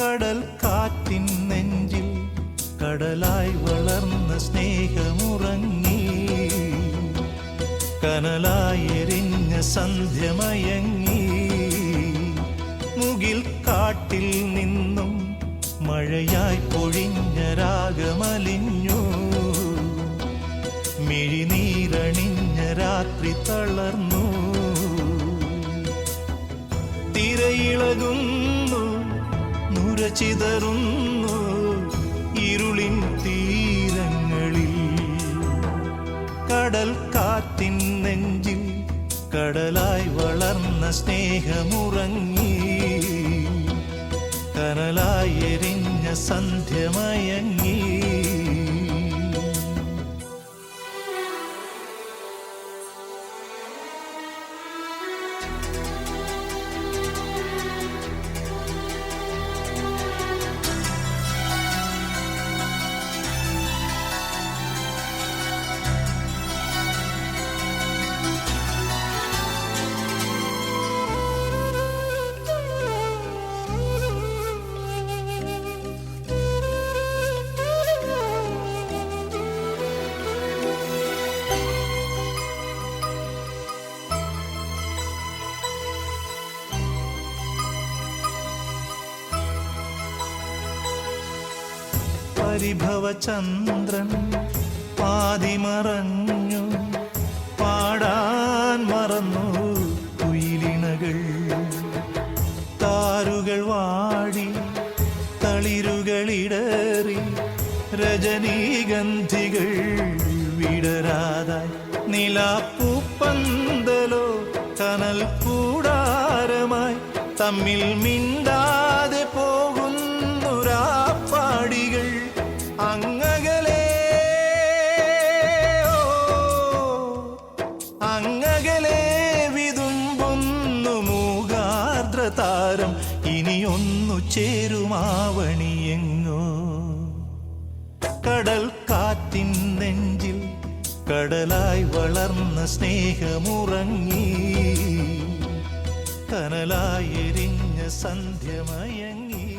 കടൽ കാറ്റിൻ നെഞ്ചിൽ കടലായി വളർന്ന സ്നേഹമുറങ്ങി. കനലായി എരിഞ്ഞ സന്ധ്യമയങ്ങി. മുകിൽ കാട്ടിൽ നിന്നും മഴയായി പൊഴിഞ്ഞ രാഗമലിഞ്ഞു. മിഴിനീരണിഞ്ഞ രാത്രി തളർന്നു. തിരയിളകുന്നു നുരചിതറുന്നു ഇരുളിൻ തീരങ്ങളിൽ. കടൽ കാറ്റിൻ നെഞ്ചിൽ കടലായി വളർന്ന സ്നേഹമുറങ്ങി. കനലായി എരിഞ്ഞ സന്ധ്യമയങ്ങി പരിഭവചന്ദ്രൻ പാതിമറഞ്ഞു പാടാൻ മറന്നു കുയിലിണകൾ. താരുകൾ വാടി തളിരുകളിടറി രജനീഗന്ധികൾ വിടരാതായി നിലാപ്പൂപ്പന്തലോ കനൽ കൂടാരമായി തമ്മിൽ മിണ്ടാതെ പോകുന്നു താരം ഇനിയൊന്നു ചേരുമാവണിയെങ്ങോ. കടൽ കാറ്റിൻ നെഞ്ചിൽ കടലായി വളർന്ന സ്നേഹമുറങ്ങി. കനലായി എരിഞ്ഞ സന്ധ്യമയങ്ങി.